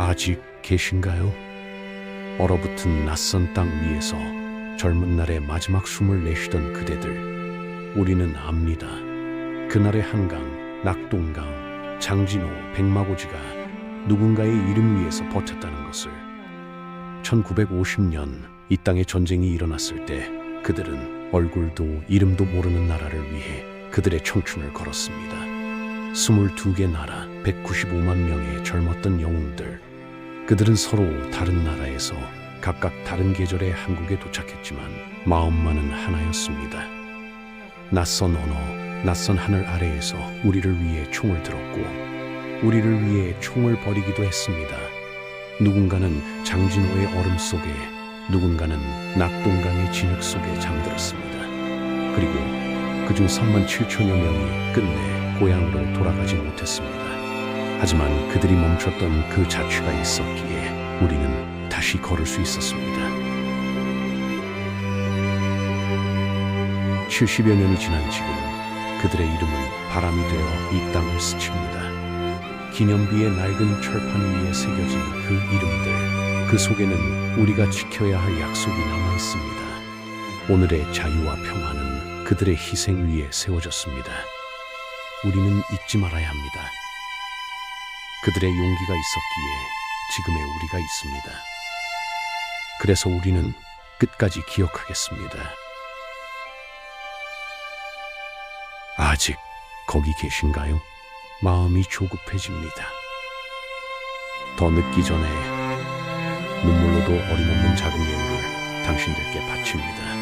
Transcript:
아직 계신가요? 얼어붙은 낯선 땅 위에서 젊은 날의 마지막 숨을 내쉬던 그대들. 우리는 압니다. 그날의 한강, 낙동강, 장진호, 백마고지가 누군가의 이름 위에서 버텼다는 것을. 1950년 이 땅에 전쟁이 일어났을 때 그들은 얼굴도 이름도 모르는 나라를 위해 그들의 청춘을 걸었습니다. 22개 나라 195만 명의 젊었던 영웅들. 그들은 서로 다른 나라에서 각각 다른 계절의 한국에 도착했지만 마음만은 하나였습니다. 낯선 언어, 낯선 하늘 아래에서 우리를 위해 총을 들었고 우리를 위해 총을 버리기도 했습니다. 누군가는 장진호의 얼음 속에 누군가는 낙동강의 진흙 속에 잠들었습니다. 그리고 그중 3만 7천여 명이 끝내 고향으로 돌아가지 못했습니다. 하지만 그들이 멈췄던 그 자취가 있었기에 우리는 다시 걸을 수 있었습니다. 70여 년이 지난 지금 그들의 이름은 바람이 되어 이 땅을 스칩니다. 기념비의 낡은 철판 위에 새겨진 그 이름들, 그 속에는 우리가 지켜야 할 약속이 남아 있습니다. 오늘의 자유와 평화는 그들의 희생 위에 세워졌습니다. 우리는 잊지 말아야 합니다. 그들의 용기가 있었기에 지금의 우리가 있습니다. 그래서 우리는 끝까지 기억하겠습니다. 아직 거기 계신가요? 마음이 조급해집니다. 더 늦기 전에 눈물로도 어림없는 작은 예물을 당신들께 바칩니다.